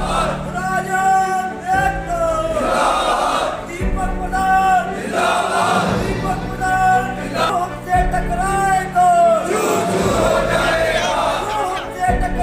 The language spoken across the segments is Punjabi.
ਰਾਜਨ ਜਿੰਦਾਬਾਦ ਦੀਪਕ ਮਦਾਨ ਜਿੰਦਾਬਾਦ ਦੀਪਕ ਮਦਾਨ ਜਿੰਦਾਬਾਦ से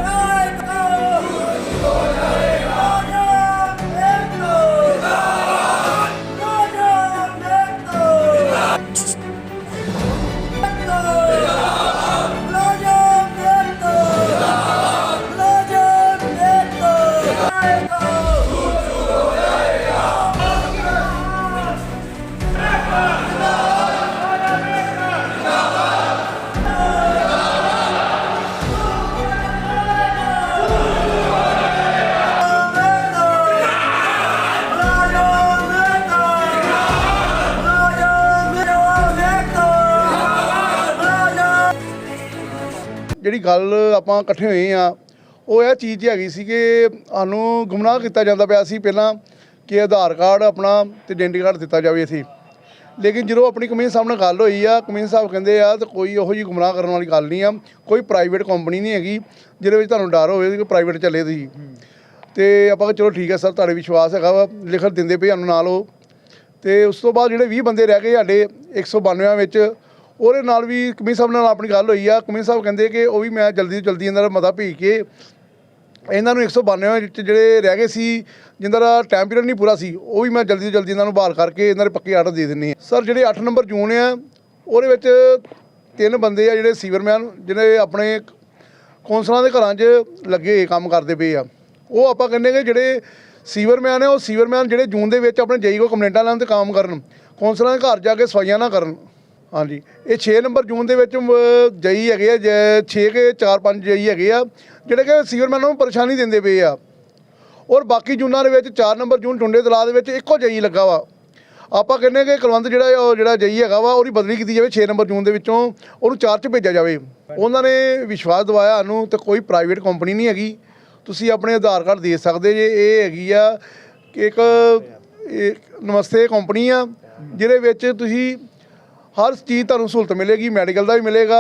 ਜਿਹੜੀ ਗੱਲ ਆਪਾਂ ਇਕੱਠੇ ਹੋਏ ਆ, ਉਹ ਇਹ ਚੀਜ਼ ਹੈਗੀ ਸੀ ਕਿ ਸਾਨੂੰ ਗੁੰਮਰਾਹ ਕੀਤਾ ਜਾਂਦਾ ਪਿਆ ਸੀ ਪਹਿਲਾਂ ਕਿ ਆਧਾਰ ਕਾਰਡ ਆਪਣਾ ਤੇ ਆਇਡੈਂਟੀ ਕਾਰਡ ਦਿੱਤਾ ਜਾਵੇ ਸੀ ਲੇਕਿਨ ਜਦੋਂ ਆਪਣੀ ਕਮਿਸ਼ਨ ਸਾਹਿਬ ਨਾਲ ਗੱਲ ਹੋਈ ਆ ਕਮਿਸ਼ਨ ਸਾਹਿਬ ਕਹਿੰਦੇ ਆ, ਤੇ ਕੋਈ ਉਹੋ ਜਿਹੀ ਗੁੰਮਰਾਹ ਕਰਨ ਵਾਲੀ ਗੱਲ ਨਹੀਂ ਆ, ਕੋਈ ਪ੍ਰਾਈਵੇਟ ਕੰਪਨੀ ਨਹੀਂ ਹੈਗੀ, ਜਿਹਦੇ ਵਿੱਚ ਤੁਹਾਨੂੰ ਡਰ ਹੋਵੇ ਕਿ ਪ੍ਰਾਈਵੇਟ ਚੱਲੇ ਤੁਸੀਂ। ਤੇ ਆਪਾਂ ਚਲੋ ਠੀਕ ਹੈ ਸਰ, ਤੁਹਾਡੇ ਵਿਸ਼ਵਾਸ ਹੈਗਾ ਵਾ, ਲਿਖਤ ਦਿੰਦੇ ਪਏ ਸਾਨੂੰ ਨਾਲ ਉਹ। ਤੇ ਉਸ ਤੋਂ ਬਾਅਦ ਜਿਹੜੇ 20 ਬੰਦੇ ਰਹਿ ਗਏ ਸਾਡੇ 192 ਵਿੱਚ ਉਹਦੇ ਨਾਲ ਵੀ ਕਮਿਸ਼ਨ ਸਾਹਿਬ ਨਾਲ ਆਪਣੀ ਗੱਲ ਹੋਈ ਆ। ਕਮਿਸ਼ਨ ਸਾਹਿਬ ਕਹਿੰਦੇ ਕਿ ਉਹ ਵੀ ਮੈਂ ਜਲਦੀ ਤੋਂ ਜਲਦੀ ਇਹਨਾਂ ਦਾ ਮਤਾ ਭੇਜ ਕੇ ਇਹਨਾਂ ਨੂੰ 192 ਵਿੱਚ ਜਿਹੜੇ ਰਹਿ ਗਏ ਸੀ ਜਿਨ੍ਹਾਂ ਦਾ ਟਾਈਮ ਪੀਰੀਅਡ ਨਹੀਂ ਪੂਰਾ ਸੀ, ਉਹ ਵੀ ਮੈਂ ਜਲਦੀ ਤੋਂ ਜਲਦੀ ਇਹਨਾਂ ਨੂੰ ਬਹਾਲ ਕਰਕੇ ਇਹਨਾਂ ਦੇ ਪੱਕੇ ਆਰਡਰ ਦੇ ਦਿੰਨੇ ਆ ਸਰ ਜਿਹੜੇ 8 ਨੰਬਰ ਜੂਨ ਆ, ਉਹਦੇ ਵਿੱਚ ਤਿੰਨ ਬੰਦੇ ਆ ਜਿਹੜੇ ਸੀਵਰਮੈਨ ਜਿਹੜੇ ਆਪਣੇ ਕੌਂਸਲਾਂ ਦੇ ਘਰਾਂ 'ਚ ਲੱਗੇ ਕੰਮ ਕਰਦੇ ਪਏ ਆ। ਉਹ ਆਪਾਂ ਕਹਿੰਦੇ ਕਿ ਜਿਹੜੇ ਸੀਵਰਮੈਨ ਆ, ਉਹ ਸੀਵਰਮੈਨ ਜਿਹੜੇ ਜੂਨ ਦੇ ਵਿੱਚ ਆਪਣੇ ਜਈ ਕੋ ਕੰਪਲੇਂਟਾਂ ਲੈਣ ਤੇ ਕੰਮ ਕਰਨ, ਕੌਂਸਲਾਂ ਦੇ ਘਰ ਜਾ ਕੇ ਸਫਾਈਆਂ ਨਾ ਕਰਨ। ਹਾਂਜੀ। ਇਹ 6 ਨੰਬਰ ਜੂਨ ਦੇ ਵਿੱਚ ਜਈ ਹੈਗੇ ਆ 6 ਕੇ 4 5 ਜਈ ਹੈਗੇ ਆ, ਜਿਹੜੇ ਕਿ ਸੀਵਰਮੈਨਾਂ ਨੂੰ ਪਰੇਸ਼ਾਨੀ ਦਿੰਦੇ ਪਏ ਆ। ਔਰ ਬਾਕੀ ਜੂਨਾਂ ਦੇ ਵਿੱਚ 4 ਨੰਬਰ ਜੂਨ ਟੁੰਡੇ ਤਲਾਅ ਦੇ ਵਿੱਚ ਇੱਕੋ ਜਈ ਲੱਗਾ ਵਾ। ਆਪਾਂ ਕਹਿੰਦੇ ਕਿ ਕੁਲਵੰਤ ਜਿਹੜਾ ਉਹ ਜਿਹੜਾ ਜਈ ਹੈਗਾ ਵਾ, ਉਹਦੀ ਬਦਲੀ ਕੀਤੀ ਜਾਵੇ 6 ਨੰਬਰ ਜੂਨ ਦੇ ਵਿੱਚੋਂ, ਉਹਨੂੰ 4 ਚ ਭੇਜਿਆ ਜਾਵੇ। ਉਹਨਾਂ ਨੇ ਵਿਸ਼ਵਾਸ ਦਿਵਾਇਆ ਸਾਨੂੰ ਤੇ ਕੋਈ ਪ੍ਰਾਈਵੇਟ ਕੰਪਨੀ ਨਹੀਂ ਹੈਗੀ। ਤੁਸੀਂ ਆਪਣੇ ਆਧਾਰ ਕਾਰਡ ਦੇ ਸਕਦੇ ਜੇ, ਇਹ ਹੈਗੀ ਆ ਕਿ ਇੱਕ ਨਮਸਤੇ ਕੰਪਨੀ ਆ, ਜਿਹਦੇ ਵਿੱਚ ਤੁਸੀਂ ਹਰ ਚੀਜ਼ ਤੁਹਾਨੂੰ ਸਹੂਲਤ ਮਿਲੇਗੀ ਮੈਡੀਕਲ ਦਾ ਵੀ ਮਿਲੇਗਾ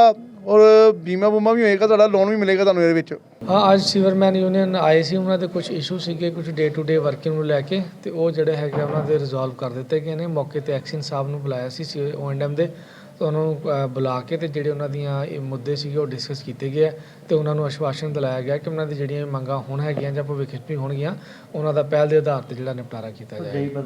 ਔਰ ਬੀਮਾ ਬੂਮਾ ਵੀ ਹੋਏਗਾ, ਤੁਹਾਡਾ ਲੋਨ ਵੀ ਮਿਲੇਗਾ ਤੁਹਾਨੂੰ ਇਹਦੇ ਵਿੱਚ। ਹਾਂ, ਅੱਜ ਸੀਵਰਮੈਨ ਯੂਨੀਅਨ ਆਏ ਸੀ, ਉਹਨਾਂ ਦੇ ਕੁਝ ਇਸ਼ੂ ਸੀਗੇ ਕੁਝ ਡੇ ਟੂ ਡੇ ਵਰਕਿੰਗ ਨੂੰ ਲੈ ਕੇ, ਤੇ ਉਹ ਜਿਹੜੇ ਹੈਗੇ ਆ, ਉਹਨਾਂ ਦੇ ਰਿਜ਼ੋਲਵ ਕਰ ਦਿੱਤੇ ਗਏ ਨੇ। ਮੌਕੇ ਤੇ ਐਕਸ਼ਨ ਸਾਹਿਬ ਨੂੰ ਬੁਲਾਇਆ ਸੀ ਓਐਨਡਮ ਦੇ। ਤੇ ਉਹਨਾਂ ਨੂੰ ਅ, ਬੁਲਾ ਕੇ ਤੇ ਜਿਹੜੇ ਉਹਨਾਂ ਦੀਆਂ ਇਹ ਮੁੱਦੇ ਸੀਗੇ ਉਹ ਡਿਸਕਸ ਕੀਤੇ ਗਏ ਆ ਤੇ ਉਹਨਾਂ ਨੂੰ ਆਸ਼ਵਾਸਨ ਦਿਲਾਇਆ ਗਿਆ ਕਿ ਉਹਨਾਂ ਦੀ ਜਿਹੜੀਆਂ ਇਹ ਮੰਗਾਂ ਹੁਣ ਹੈਗੀਆਂ ਜਾਂ ਭਵਿੱਖ ਵਿੱਚ ਵੀ ਹੋਣਗੀਆਂ ਉਹਨਾਂ ਦਾ ਪਹਿਲ ਦੇ ਆਧਾਰ ਤੇ ਜਿਹੜਾ ਨਿਪਟਾਰਾ ਕੀਤਾ ਜਾਏਗਾ।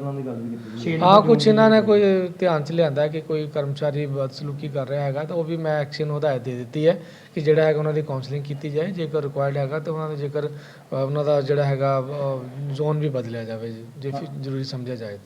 ਹਾਂ। ਕੁਝ ਇਹਨਾਂ ਨੇ ਕੋਈ ਧਿਆਨ ਚ ਲਿਆਂਦਾ ਕਿ ਕੋਈ ਕਰਮਚਾਰੀ ਬਦਸਲੂਕੀ ਕਰ ਰਿਹਾ ਹੈਗਾ ਤਾਂ ਉਹ ਵੀ ਮੈਂ ਐਕਸ਼ਨ ਹਦਾਇਤ ਦੇ ਦਿੱਤੀ ਹੈ ਕਿ ਜਿਹੜਾ ਹੈਗਾ ਉਹਨਾਂ ਦੀ ਕਾਉਂਸਲਿੰਗ ਕੀਤੀ ਜਾਏ ਜੇਕਰ ਰਿਕੁਆਇਰਡ ਹੈਗਾ ਤਾਂ ਉਹਨਾਂ ਦਾ ਜੇਕਰ ਉਹਨਾਂ ਦਾ ਜਿਹੜਾ ਹੈਗਾ ਜ਼ੋਨ ਵੀ ਬਦਲਿਆ ਜਾਵੇ ਜੇ ਫਿਰ ਜ਼ਰੂਰੀ ਸਮਝਿਆ ਜਾਏ ਤੇ।